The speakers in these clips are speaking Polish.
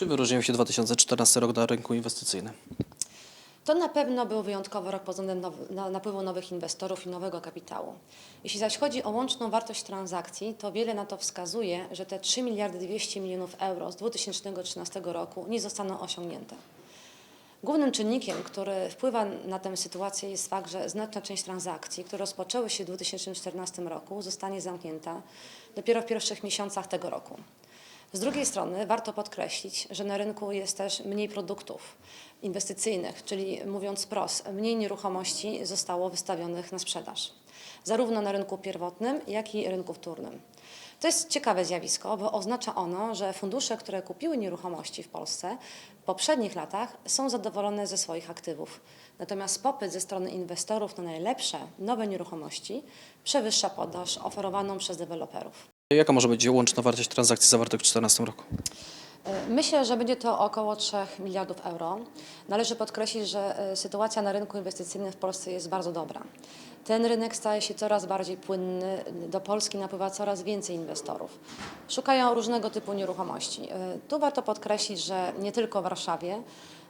Czy wyróżnił się 2014 rok na rynku inwestycyjnym? To na pewno był wyjątkowy rok pod względem now, na, napływu nowych inwestorów i nowego kapitału. Jeśli zaś chodzi o łączną wartość transakcji, to wiele na to wskazuje, że te 3 miliardy 200 milionów euro z 2013 roku nie zostaną osiągnięte. Głównym czynnikiem, który wpływa na tę sytuację jest fakt, że znaczna część transakcji, które rozpoczęły się w 2014 roku, zostanie zamknięta dopiero w pierwszych miesiącach tego roku. Z drugiej strony warto podkreślić, że na rynku jest też mniej produktów inwestycyjnych, czyli mówiąc wprost, mniej nieruchomości zostało wystawionych na sprzedaż, zarówno na rynku pierwotnym, jak i rynku wtórnym. To jest ciekawe zjawisko, bo oznacza ono, że fundusze, które kupiły nieruchomości w Polsce w poprzednich latach są zadowolone ze swoich aktywów. Natomiast popyt ze strony inwestorów na najlepsze, nowe nieruchomości przewyższa podaż oferowaną przez deweloperów. Jaka może być łączna wartość transakcji zawartych w 2014 roku? Myślę, że będzie to około 3 miliardów euro. Należy podkreślić, że e, sytuacja na rynku inwestycyjnym w Polsce jest bardzo dobra. Ten rynek staje się coraz bardziej płynny, do Polski napływa coraz więcej inwestorów. Szukają różnego typu nieruchomości. E, Tu warto podkreślić, że nie tylko w Warszawie,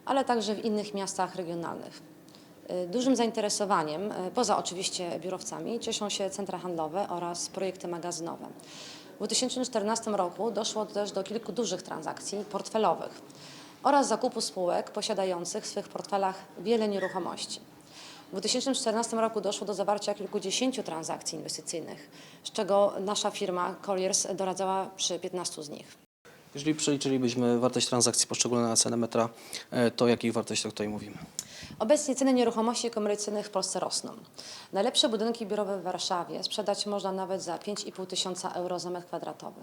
ale także w innych miastach regionalnych. E, Dużym zainteresowaniem, poza oczywiście biurowcami, cieszą się centra handlowe oraz projekty magazynowe. W 2014 roku doszło też do kilku dużych transakcji portfelowych oraz zakupu spółek posiadających w swych portfelach wiele nieruchomości. W 2014 roku doszło do zawarcia kilkudziesięciu transakcji inwestycyjnych, z czego nasza firma Colliers doradzała przy 15 z nich. Jeżeli przeliczylibyśmy wartość transakcji poszczególne na cenę metra, e, to o jakich wartościach tutaj mówimy? Obecnie ceny nieruchomości komercyjnych w Polsce rosną. Najlepsze budynki biurowe w Warszawie sprzedać można nawet za 5,5 tysiąca euro za metr kwadratowy.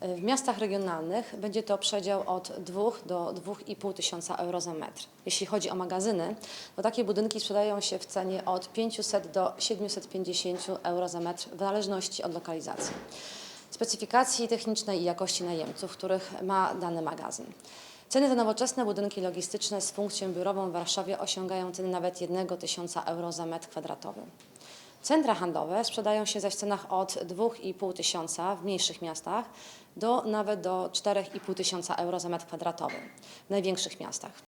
W miastach regionalnych będzie to przedział od 2 do 2,5 tysiąca euro za metr. Jeśli chodzi o magazyny, to takie budynki sprzedają się w cenie od 500 do 750 euro za metr w zależności od lokalizacji specyfikacji technicznej i jakości najemców, których ma dany magazyn. Ceny za nowoczesne budynki logistyczne z funkcją biurową w Warszawie osiągają ceny nawet 1 tysiąca euro za metr kwadratowy. Centra handlowe sprzedają się zaś w cenach od 2,5 tysiąca w mniejszych miastach do nawet do 4,5 tysiąca euro za metr kwadratowy w największych miastach.